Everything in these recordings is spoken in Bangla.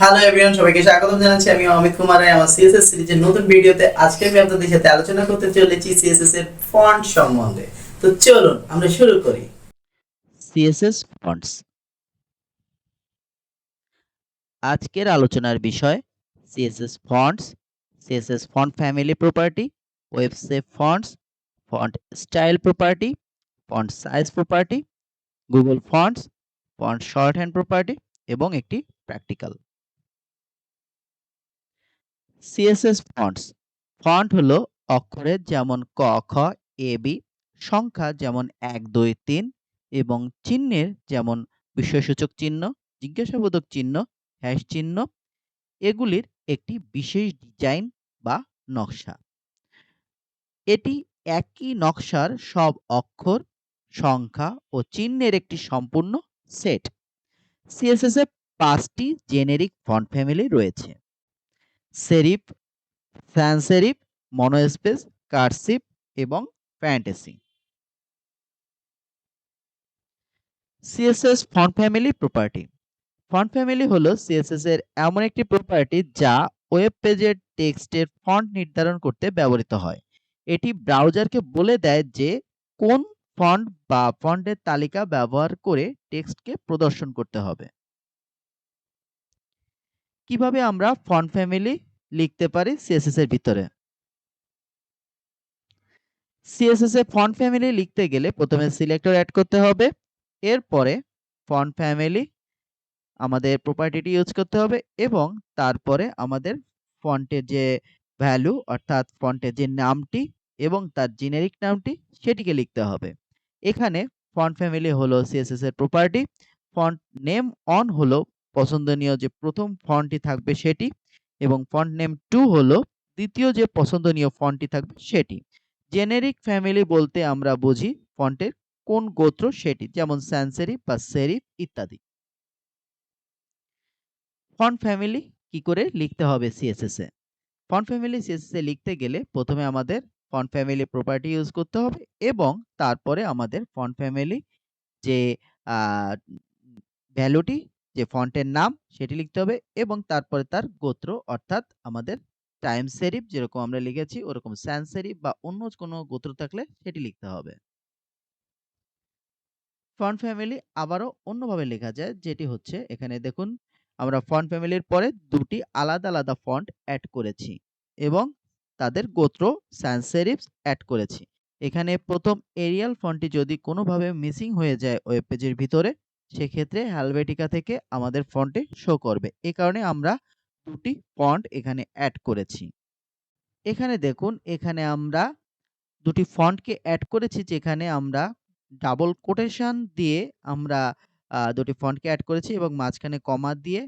হ্যালো এভরিওয়ান সবাইকে স্বাগতম জানাচ্ছি। আমি অমিত কুমার রায়, আমার সিএসএস সিরিজের নতুন ভিডিওতে। আজকে আমি আপনাদের সাথে আলোচনা করতে চলেছি সিএসএস এর ফন্ট সম্বন্ধে। তো চলুন, আমরা শুরু করি। সিএসএস ফন্টস আজকের আলোচনার বিষয় CSS fonts CSS font family property web safe fonts font style property font size property Google fonts font shorthand property এবং একটি প্র্যাকটিক্যাল সিএসএস ফন্টস ফন্ট হলো অক্ষরের যেমন ক, খ, এ, বি, সংখ্যা যেমন এক, দুই, তিন এবং চিহ্নের যেমন বিস্ময়সূচক চিহ্ন জিজ্ঞাসাবোধক চিহ্ন হ্যাশ চিহ্ন, এগুলির একটি বিশেষ ডিজাইন বা নকশা। এটি একই নকশার সব অক্ষর, সংখ্যা ও চিহ্নের একটি সম্পূর্ণ সেট সিএসএস এ পাঁচটি জেনেরিক ফন্ট ফ্যামিলি রয়েছে। সেরিফ সেরিফ, মনোস্পেস কার্সিভ এবং fantasy. CSS font family property font family হলো সিএসএস এর এমন একটি প্রপার্টি যা ওয়েব পেজের টেক্সটের ফন্ট নির্ধারণ করতে ব্যবহৃত হয়। এটি ব্রাউজারকে বলে দেয় যে কোন ফন্ট বা ফন্টের তালিকা ব্যবহার করে টেক্সটকে প্রদর্শন করতে হবে। কীভাবে আমরা ফন্ট ফ্যামিলি লিখতে পারি সিএসএস এর ভিতরে। সিএসএস এ ফন্ট ফ্যামিলি লিখতে গেলে প্রথমে সিলেক্টর অ্যাড করতে হবে। এরপরে ফন্ট ফ্যামিলি আমাদের প্রপার্টিটি ইউজ করতে হবে এবং তারপরে আমাদের ফন্টের যে ভ্যালু অর্থাৎ ফন্টের যে নামটি এবং তার জেনেরিক নামটি সেটিকে লিখতে হবে। এখানে ফন্ট ফ্যামিলি হলো সিএসএস এর প্রপার্টি ফন্ট নেম অন হলো পছন্দনীয় যে প্রথম ফন্টটি থাকবে সেটি এবং ফন্ট নেম টু হলো দ্বিতীয় যে পছন্দনীয় ফন্টটি থাকবে সেটি। জেনেরিক ফ্যামিলি বলতে আমরা বুঝি ফন্টের কোন গোত্র সেটি, যেমন স্যান্সেরিফ বা সেরিফ ইত্যাদি। ফন্ট ফ্যামিলি কি করে লিখতে হবে সিএসএস এ? ফন্ট ফ্যামিলি সিএসএস এ লিখতে গেলে প্রথমে আমাদের ফন্ট ফ্যামিলি প্রপার্টি ইউজ করতে হবে এবং তারপরে আমাদের ফন্ট ফ্যামিলি যে ভ্যালুটি যে ফন্টের নাম সেটি লিখতে হবে এবং তারপরে তার গোত্র অর্থাৎ আমাদের টাইম সেরিফ যেরকম আমরা লিখেছি ওরকম স্যান সেরিফ বা অন্য কোনো গোত্র থাকলে সেটি লিখতে হবে। ফন্ট ফ্যামিলি আবারও অন্যভাবে লেখা যায় যেটি হচ্ছে এখানে দেখুন আমরা ফন্ট ফ্যামিলির পরে দুটি আলাদা আলাদা ফন্ট অ্যাড করেছি এবং তাদের গোত্র সায়েন্স সেরিফস অ্যাড করেছি। এখানে প্রথম এরিয়াল ফন্টটি যদি কোনোভাবে মিসিং হয়ে যায় ওয়েব পেজের ভিতরে সেক্ষেত্রে হ্যালভেটিকা থেকে আমাদের ফন্টে শো করবে। এ কারণে আমরা দুটি ফন্ট এখানে অ্যাড করেছি। এখানে দেখুন, এখানে আমরা দুটি ফন্টকে অ্যাড করেছি যেখানে আমরা ডাবল কোটেশন দিয়ে আমরা দুটি ফন্টকে অ্যাড করেছি এবং মাঝখানে কমা দিয়ে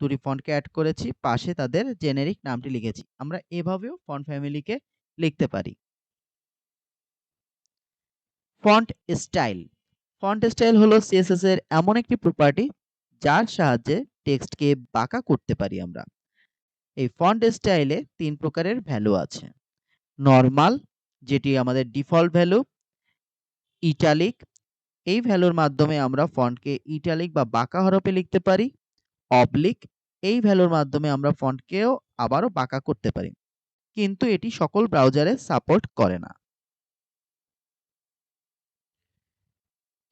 দুটি ফন্টকে অ্যাড করেছি। পাশে তাদের জেনেরিক নামটি লিখেছি। আমরা এভাবেও ফন্ট ফ্যামিলিকে লিখতে পারি। ফন্ট স্টাইল ফন্ট স্টাইল হলো সিএসএস এর এমন একটি প্রপার্টি যার সাহায্যে টেক্সটকে বাঁকা করতে পারি আমরা। এই ফন্ট স্টাইলে তিন প্রকারের ভ্যালু আছে। নর্মাল যেটি আমাদের ডিফল্ট ভ্যালু ইটালিক এই ভ্যালুর মাধ্যমে আমরা ফন্টকে ইটালিক বা বাঁকা হরফে লিখতে পারি। অবলিক এই ভ্যালুর মাধ্যমে আমরা ফন্টকেও আবারও বাঁকা করতে পারি। কিন্তু এটি সকল ব্রাউজারে সাপোর্ট করে না।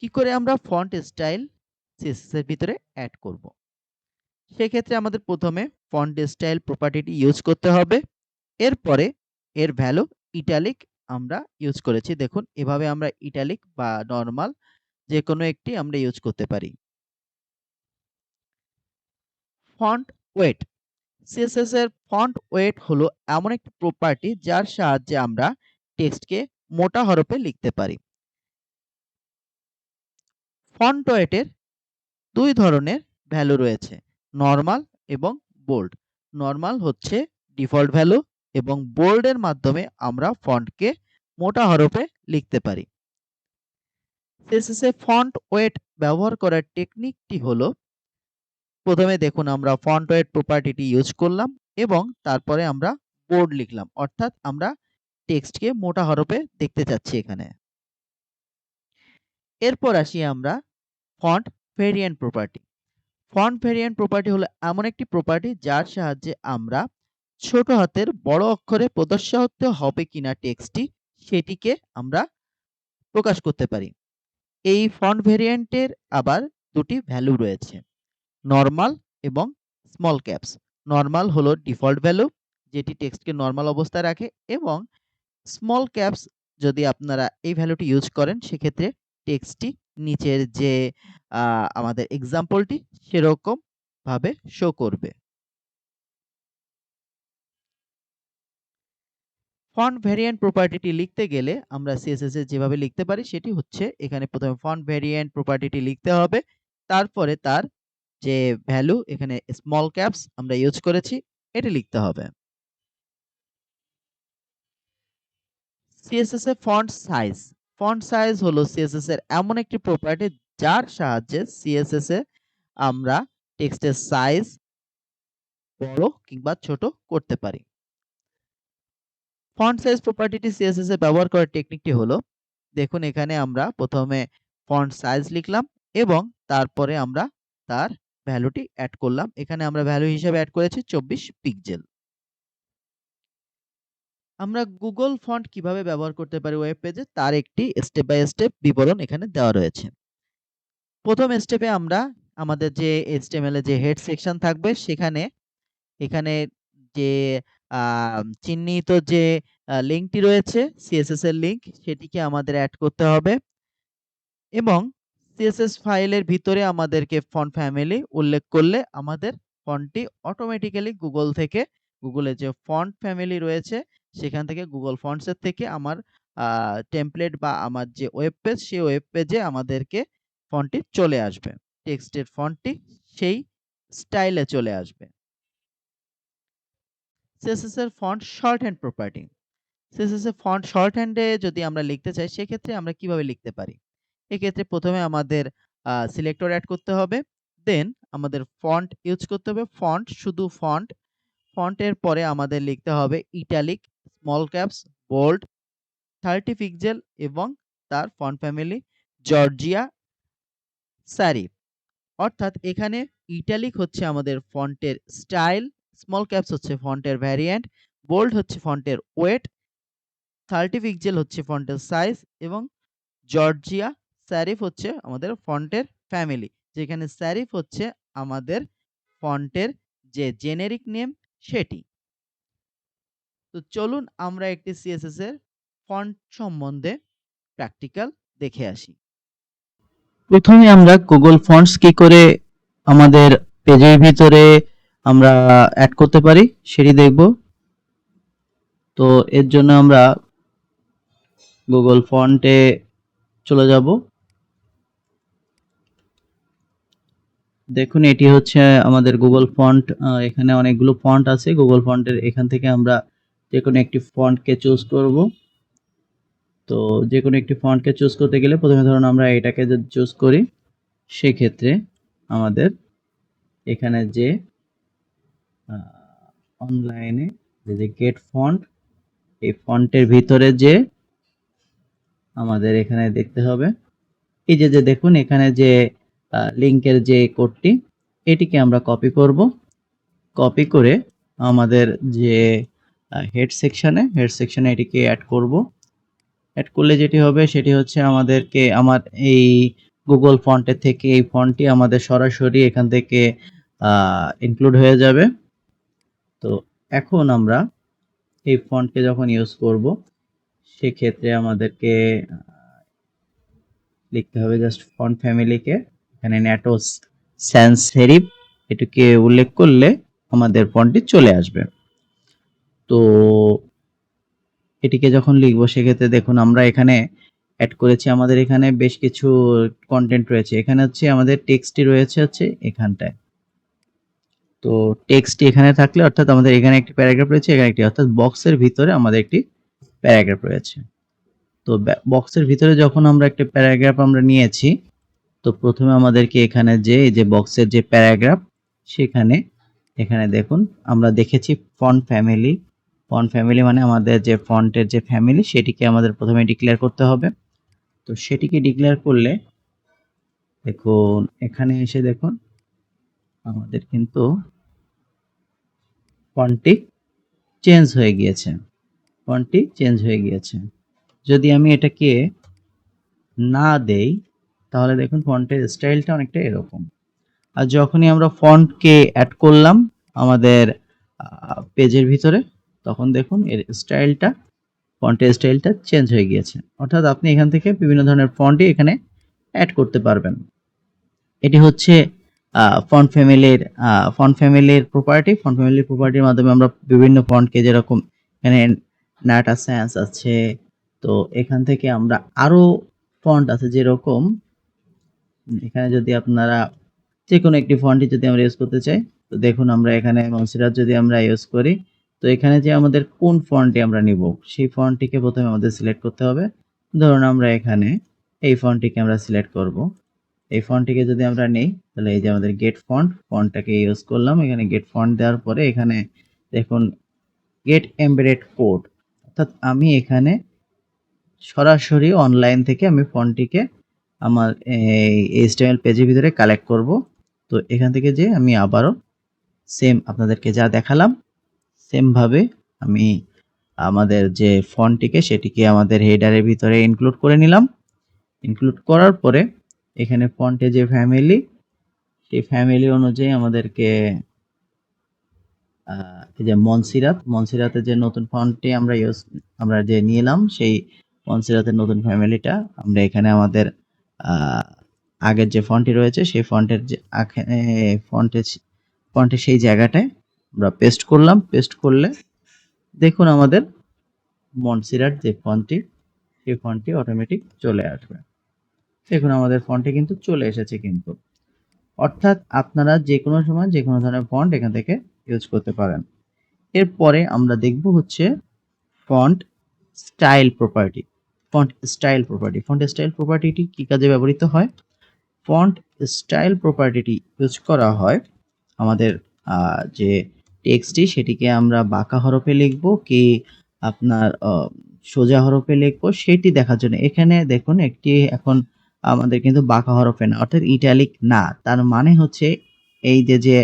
কি করে আমরা ফন্ট স্টাইল সিএসএস এর ভিতরে অ্যাড করব? সেক্ষেত্রে আমাদের প্রথমে ফন্ট স্টাইল প্রপার্টিটি ইউজ করতে হবে। এরপরে এর ভ্যালু ইটালিক আমরা ইউজ করেছি। দেখুন, এভাবে আমরা ইটালিক বা নর্মাল যে কোনো একটি আমরা ইউজ করতে পারি। ফন্ট ওয়েট সিএসএস এর ফন্ট ওয়েট হলো এমন একটি প্রপার্টি যার সাহায্যে আমরা টেক্সটকে মোটা হরফে লিখতে পারি। ফন্ট ওয়েটের দুই ধরনের ভ্যালু রয়েছে নর্মাল এবং বোল্ড নর্মাল হচ্ছে ডিফল্ট ভ্যালু এবং বোল্ডের মাধ্যমে আমরা ফন্টকে মোটা হরফে লিখতে পারি। সিএসএস ফন্ট ওয়েট ব্যবহার করার টেকনিকটি হলো, প্রথমে দেখুন আমরা ফন্ট ওয়েট প্রপার্টিটি ইউজ করলাম এবং তারপরে আমরা বোল্ড লিখলাম, অর্থাৎ আমরা টেক্সটকে মোটা হরফে দেখতে চাচ্ছি এখানে। এরপর আসি আমরা font variant property font variant property হলো এমন একটি প্রপার্টি যার সাহায্যে আমরা ছোট হাতের বড় অক্ষরে প্রদর্শিত হবে কিনা টেক্সটটি সেটিকে আমরা প্রকাশ করতে পারি। এই ফন্ট ভেরিয়েন্টের আবার দুটি ভ্যালু রয়েছে নরমাল এবং স্মল ক্যাপস নরমাল হলো ডিফল্ট ভ্যালু যেটি টেক্সটকে নরমাল অবস্থায় রাখে, এবং স্মল ক্যাপস যদি আপনারা এই ভ্যালুটি ইউজ করেন, সেক্ষেত্রে টেক্সটটি নিচের যে আমাদের এক্সাম্পলটি সেরকম ভাবে শো করবে। ফন্ট ভেরিয়েন্ট প্রপার্টিটি লিখতে গেলে আমরা সিএসএস এ যেভাবে লিখতে পারি সেটি হচ্ছে এখানে প্রথমে ফন্ট ভেরিয়েন্ট প্রপার্টিটি লিখতে হবে, তারপরে তার যে ভ্যালু এখানে স্মল ক্যাপস আমরা ইউজ করেছি, এটি লিখতে হবে। সিএসএস এর ফন্ট সাইজ ফন্ট সাইজ হলো সিএসএস এর এমন একটি প্রপার্টি যার সাহায্যে সিএসএস এ আমরা টেক্সটের সাইজ বড় কিংবা ছোট করতে পারি। ফন্ট সাইজ প্রপার্টিটি সিএসএস এ ব্যবহার করার টেকনিকটি হলো, দেখুন এখানে আমরা প্রথমে ফন্ট সাইজ লিখলাম এবং তারপরে আমরা তার ভ্যালুটি অ্যাড করলাম। এখানে আমরা ভ্যালু হিসেবে অ্যাড করেছি চব্বিশ পিক্সেল আমরা গুগল ফন্ট কীভাবে ব্যবহার করতে পারি ওয়েব পেজে তার একটি স্টেপ বাই স্টেপ বিবরণ এখানে দেওয়া রয়েছে। প্রথম স্টেপে আমরা আমাদের যে এইচটিএমএল এর যে হেড সেকশন থাকবে, সেখানে, এখানে যে চিহ্নিত যে লিঙ্কটি রয়েছে সিএসএস এর লিঙ্ক সেটিকে আমাদের অ্যাড করতে হবে। এবং সিএসএস ফাইলের ভিতরে আমাদেরকে ফন্ট ফ্যামিলি উল্লেখ করলে আমাদের ফন্টটি অটোমেটিক্যালি গুগল থেকে গুগলে যে ফন্ট ফ্যামিলি রয়েছে সেখান থেকে গুগল ফন্টসের থেকে আমার টেমপ্লেট বা আমার যে ওয়েব পেজ সেই ওয়েব পেজে আমাদেরকে ফন্টটি চলে আসবে। টেক্সটের ফন্টটি সেই স্টাইলে চলে আসবে। সিএসএস এর font shorthand property CSS এর ফন্ট শর্ট হ্যান্ডে যদি আমরা লিখতে চাই, সেক্ষেত্রে আমরা কীভাবে লিখতে পারি? এক্ষেত্রে প্রথমে আমাদের সিলেক্টর অ্যাড করতে হবে। দেন আমাদের ফন্ট ইউজ করতে হবে। ফন্ট শুধু ফন্ট ফন্টের পরে আমাদের লিখতে হবে italic small caps bold thirty pixel এবং তার ফন্ট ফ্যামিলি জর্জিয়া স্যারিফ অর্থাৎ এখানে ইটালিক হচ্ছে আমাদের ফন্টের স্টাইল স্মল ক্যাপস হচ্ছে ফন্টের ভ্যারিয়েন্ট বোল্ড হচ্ছে ফন্টের ওয়েট থার্টি পিক্সেল হচ্ছে ফন্টের সাইজ এবং জর্জিয়া স্যারিফ হচ্ছে আমাদের ফন্টের ফ্যামিলি যেখানে স্যারিফ হচ্ছে আমাদের ফন্টের যে জেনেরিক নেম সেটি। তো চলুন আমরা একটি সিএসএস এর ফন্ট সম্বন্ধে প্র্যাকটিক্যাল দেখে আসি। প্রথমে আমরা গুগল ফন্টস কি করে আমাদের পেজের ভিতরে আমরা অ্যাড করতে পারি সেটি দেখব। তো এর জন্য আমরা গুগল ফন্টে চলে যাব। দেখুন, এটি হচ্ছে আমাদের গুগল ফন্ট এখানে অনেকগুলো ফন্ট আছে। গুগল ফন্টের এখান থেকে আমরা যে কোনো একটি ফন্টকে চুজ করব। তো যে কোনো একটি ফন্টকে চুজ করতে গেলে প্রথমে ধরুন আমরা এটাকে যদি চুজ করি, সেক্ষেত্রে আমাদের এখানে যে অনলাইনে যে গেট ফন্ট এই ফন্টের ভিতরে যে আমাদের এখানে দেখতে হবে। এই যে যে দেখুন এখানে যে লিংকের যে কোডটি এটিকে আমরা কপি করব। কপি করে আমাদের যে হেড সেকশনে হেড সেকশনে এটিকে অ্যাড করব। অ্যাড করলে যেটি হবে, সেটি হচ্ছে আমাদেরকে আমার এই গুগল ফন্টের থেকে এই ফন্টটি আমাদের সরাসরি এখান থেকে ইনক্লুড হয়ে যাবে। তো এখন আমরা এই ফন্টকে যখন ইউজ করব, সেক্ষেত্রে আমাদেরকে লিখতে হবে জাস্ট ফন্ট ফ্যামিলিকে এখানে ন্যাটোস স্যান্স সেরিফ এটিকে উল্লেখ করলে আমাদের ফন্টটি চলে আসবে। তো এটিকে যখন লিখব, সেক্ষেত্রে দেখুন আমরা এখানে অ্যাড করেছি, আমাদের এখানে বেশ কিছু কন্টেন্ট রয়েছে। এখানে হচ্ছে আমাদের টেক্সটটি রয়েছে হচ্ছে এখানটায়। তো টেক্সটটি এখানে থাকলে অর্থাৎ আমাদের এখানে একটি প্যারাগ্রাফ রয়েছে, এখানে একটি, অর্থাৎ বক্সের ভিতরে আমাদের একটি প্যারাগ্রাফ রয়েছে। তো বক্সের ভিতরে যখন আমরা একটা প্যারাগ্রাফ আমরা নিয়েছি, তো প্রথমে আমাদেরকে এখানে যে, এই যে বক্সের যে প্যারাগ্রাফ সেখানে, এখানে দেখুন, আমরা দেখেছি ফন্ট ফ্যামিলি ফন্ট ফ্যামিলি মানে আমাদের যে ফন্টের যে ফ্যামিলি, সেটিকে আমাদের প্রথমে ডিক্লেয়ার করতে হবে। তো সেটিকে ডিক্লেয়ার করলে, দেখুন, এখানে এসে দেখুন, আমাদের কিন্তু ফন্টটি চেঞ্জ হয়ে গিয়েছে। ফন্টটি চেঞ্জ হয়ে গিয়েছে। যদি আমি এটাকে না দেই, তাহলে দেখুন, ফন্টের স্টাইলটা অনেকটা এরকম। আর যখনই আমরা ফন্টকে অ্যাড করলাম আমাদের পেজের ভিতরে তখন দেখুন এর স্টাইলটা ফন্টের স্টাইলটা চেঞ্জ হয়ে গিয়েছে। অর্থাৎ আপনি এখান থেকে বিভিন্ন ধরনের ফন্টই এখানে অ্যাড করতে পারবেন। এটি হচ্ছে ফন্ট ফ্যামিলির ফন্ট ফ্যামিলির প্রপার্টি ফন্ট ফ্যামিলির প্রপার্টির মাধ্যমে আমরা বিভিন্ন ফন্টকে যেরকম এখানে নাটা সায়েন্স আছে, তো এখান থেকে আমরা আরও ফন্ট আছে যেরকম, এখানে যদি আপনারা যে কোনো একটি ফন্টই যদি আমরা ইউজ করতে চাই, তো দেখুন আমরা এখানে মনসিরাত যদি আমরা ইউজ করি তো এখানে যে আমাদের কোন ফন্টটি আমরা নিব, সেই ফন্টটিকে প্রথমে আমাদের সিলেক্ট করতে হবে। ধরুন আমরা এখানে এই ফন্টটিকে আমরা সিলেক্ট করব। এই ফন্টটিকে যদি আমরা নেই, তাহলে এই যে আমাদের গেট ফন্ট ফন্টটাকে ইউজ করলাম। এখানে গেট ফন্ট দেওয়ার পরে এখানে দেখুন গেট এমবেডেড কোড অর্থাৎ আমি এখানে সরাসরি অনলাইন থেকে আমি ফন্টটিকে আমার এই এইচটিএমএল পেজের ভিতরে কালেক্ট করব। তো এখান থেকে যে আমি আবারও সেম আপনাদেরকে যা দেখালাম সেমভাবে আমি আমাদের যে ফন্টটিকে সেটিকে আমাদের হেডারের ভিতরে ইনক্লুড করে নিলাম। ইনক্লুড করার পরে এখানে ফন্টে যে ফ্যামিলি সেই ফ্যামিলি অনুযায়ী আমাদেরকে এই যে মনসিরাত, মনসিরাতের যে নতুন ফন্টটি আমরা ইউজ আমরা যে নিলাম, সেই মনসিরাতের নতুন ফ্যামিলিটা আমরা এখানে আমাদের আগের যে ফন্টটি রয়েছে, সেই ফন্টের যে ফন্টের ফন্টের সেই জায়গাটায় আমরা পেস্ট করলাম পেস্ট করলে দেখুন আমাদের মনসিরাট যে ফন্টটি সেই ফন্টটি অটোমেটিক চলে আসবে। দেখুন আমাদের ফন্টে কিন্তু চলে এসেছে কিন্তু। অর্থাৎ আপনারা যে কোনো সময় যে কোনো ধরনের ফন্ট এখান থেকে ইউজ করতে পারেন। এরপরে আমরা দেখব হচ্ছে font style property font style property font style প্রপার্টিটি কি কাজে ব্যবহৃত হয়? ফন্ট স্টাইল প্রপার্টিটি ইউজ করা হয় আমাদের যে টেক্সটটি সেটিকে আমরা বাঁকা হরফে লিখব, কি আপনার সোজা হরফে লিখব, সেটি দেখার জন্য। এখানে দেখুন, একটি এখন আমাদের কিন্তু বাঁকা হরফে না, অর্থাৎ ইটালিক না। তার মানে হচ্ছে এই যে যে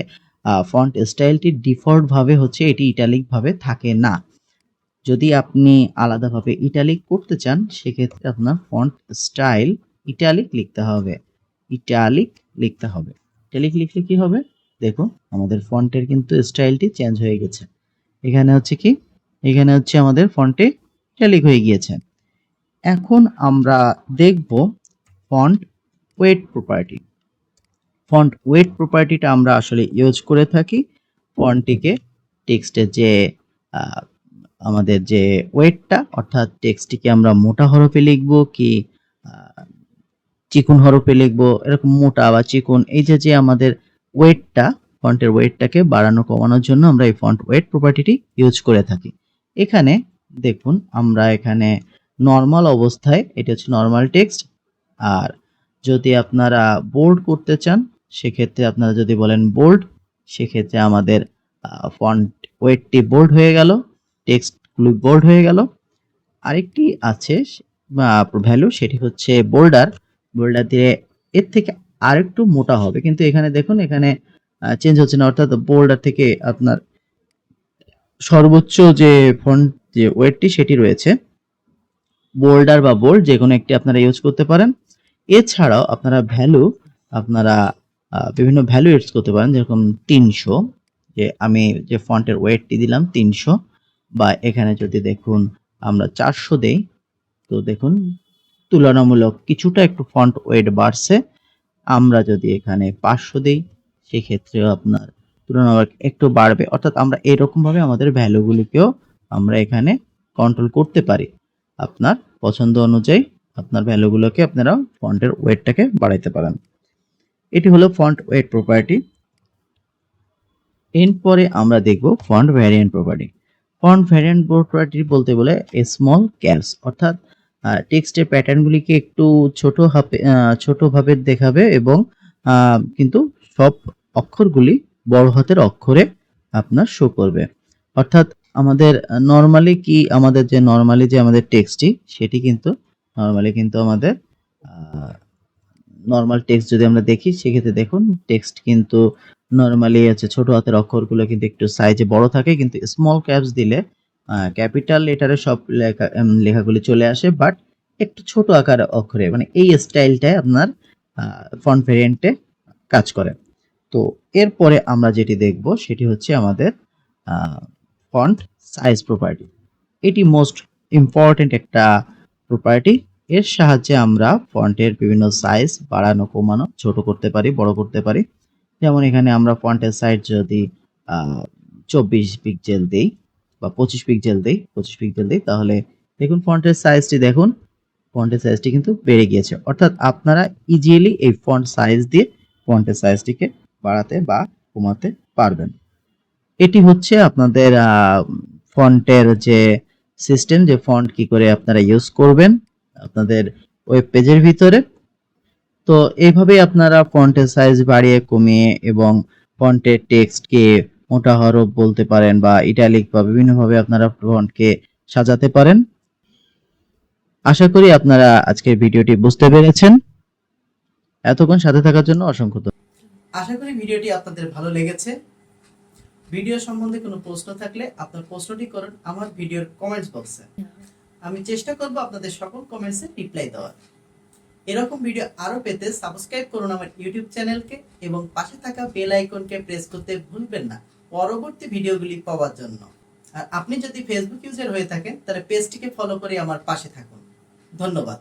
ফন্ট স্টাইলটি ডিফল্ট ভাবে হচ্ছে, এটি ইটালিক ভাবে থাকে না। যদি আপনি আলাদাভাবে ইটালিক করতে চান, সেক্ষেত্রে আপনার ফন্ট স্টাইল ইটালিক লিখতে হবে। ইটালিক লিখতে হবে। ইটালিক লিখলে কি হবে? দেখুন, আমাদের ফন্টের কিন্তু স্টাইলটি চেঞ্জ হয়ে গেছে। এখানে হচ্ছে কি? এখানে হচ্ছে আমাদের ফন্টে ইটালিক হয়ে গিয়েছে। এখন আমরা দেখব font weight property. Font weight প্রপার্টিটা আমরা আসলে ইউজ করে থাকি ফন্টটিকে টেক্সটের যে আমাদের যে ওয়েটটা, অর্থাৎ টেক্সটটিকে আমরা মোটা হরফে লিখব কি চিকুন হরফে লিখব, এরকম মোটা বা চিকুন, এই যে যে আমাদের ওয়েটটা ফন্টের ওয়েটটাকে বাড়ানো, কমানোর জন্য আমরা এই ফন্ট ওয়েট প্রপার্টিটি ইউজ করে থাকি। এখানে দেখুন, আমরা এখানে নর্মাল অবস্থায়, এটা হচ্ছে নর্মাল টেক্সট আর যদি আপনারা বোল্ড করতে চান, সেক্ষেত্রে আপনারা যদি বলেন বোল্ড সেক্ষেত্রে আমাদের ফন্ট ওয়েটটি বোল্ড হয়ে গেল টেক্সটগুলি বোল্ড হয়ে গেল। আরেকটি আছে ভ্যালু সেটি হচ্ছে বোল্ডার বোল্ডার দিয়ে এর থেকে আরেকটু মোটা হবে। কিন্তু এখানে দেখুন, এখানে চেঞ্জ হচ্ছে না। অর্থাৎ বোল্ডার থেকে আপনার সর্বোচ্চ যে ফন্ট যে ওয়েটটি, সেটি রয়েছে। বোল্ডার বা বোল্ড যে কোনো একটি আপনারা ইউজ করতে পারেন। এছাড়াও আপনারা ভ্যালু আপনারা বিভিন্ন ভ্যালু ইউজ করতে পারেন। যেরকম তিনশো, যে আমি যে ফন্টের ওয়েটটি দিলাম তিনশো, বা এখানে যদি দেখুন আমরা চারশো দেই, তো দেখুন তুলনামূলক কিছুটা একটু ফন্ট ওয়েট বাড়ছে। আমরা যদি এখানে পাঁচশো দিই সেক্ষেত্রেও আপনার তুলনামূলক একটু বাড়বে। অর্থাৎ আমরা এরকম ভাবে আমাদের ভ্যালুগুলিকেও আমরা এখানে কন্ট্রোল করতে পারি। আপনার পছন্দ অনুযায়ী আপনার ভ্যালুগুলোকে আপনারা ফন্টের ওয়েটটাকে বাড়াইতে পারেন। এটি হলো ফন্ট ওয়েট প্রপার্টি এরপরে আমরা দেখব font variant property font variant property বলতে বলে স্মল ক্যাপস অর্থাৎ টেক্সটের প্যাটার্নগুলিকে একটু ছোট আহ, ছোটভাবে দেখাবে এবং কিন্তু সব অক্ষরগুলি বড় হাতের অক্ষরে আপনার শো করবে। অর্থাৎ আমাদের নর্মালি কি আমাদের যে নর্মালি যে আমাদের টেক্সটটি সেটি কিন্তু নর্মালি কিন্তু আমাদের নর্মাল টেক্সট যদি আমরা দেখি সেক্ষেত্রে দেখুন টেক্সট কিন্তু নর্মালি আছে ছোট হাতের অক্ষরগুলো কিন্তু একটু সাইজে বড় থাকে কিন্তু স্মল ক্যাপস দিলে ক্যাপিটাল লেটারে সব লেখা লেখাগুলি চলে আসে বাট একটু ছোট আকার অক্ষরে মানে এই স্টাইলটাই আপনার ফন্ট ভেরিয়েন্টে কাজ করে। তো এরপরে আমরা যেটি দেখব, সেটি হচ্ছে আমাদের ফন্ট সাইজ প্রপার্টি এটি মোস্ট ইম্পর্টেন্ট একটা প্রপার্টি এর সাহায্যে আমরা ফন্টের বিভিন্ন সাইজ বাড়ানো, কমানো, ছোট করতে পারি, বড় করতে পারি। যেমন এখানে আমরা ফন্টের সাইজ যদি চব্বিশ পিক্সেল দেই বা পঁচিশ পিক্সেল দেই, পঁচিশ পিক্সেল দেই, তাহলে দেখুন ফন্টের সাইজটি দেখুন। ফন্টের সাইজটি কিন্তু বেড়ে গিয়েছে। অর্থাৎ আপনারা ইজিলি এই ফন্ট সাইজ দিয়ে ফন্টের সাইজটিকে বাড়াতে বা কমাতে পারবেন। এটি হচ্ছে আপনাদের ফন্টের যে সিস্টেম যে ফন্ট কি করে আপনারা ইউজ করবেন আপনাদের ওয়েব পেজের ভিতরে। তো এইভাবেই আপনারা ফন্টের সাইজ বাড়িয়ে, কমিয়ে এবং ফন্টের টেক্সটকে মোটা হরফ বলতে পারেন বা ইটালিক বা বিভিন্নভাবে আপনারা ফন্টকে সাজাতে পারেন। আশা করি আপনারা আজকের ভিডিওটি বুঝতে পেরেছেন। এতক্ষণ সাথে থাকার জন্য অসংখ্য। আশা করি ভিডিওটি আপনাদের ভালো লেগেছে। ভিডিও সম্বন্ধে কোনো প্রশ্ন থাকলে আপনার প্রশ্নটি করুন আমার ভিডিওর কমেন্টস বক্সে আমি চেষ্টা করব আপনাদের সকল কমেন্টসে রিপ্লাই দেওয়ার। এরকম ভিডিও আরও পেতে সাবস্ক্রাইব করুন আমার ইউটিউব চ্যানেলকে এবং পাশে থাকা বেল আইকনকে প্রেস করতে ভুলবেন না। পরবর্তী ভিডিওগুলি পাওয়ার জন্য। আর আপনি যদি ফেসবুক ইউজার হয়ে থাকেন, তাহলে পেজটিকে ফলো করে আমার পাশে থাকুন। ধন্যবাদ।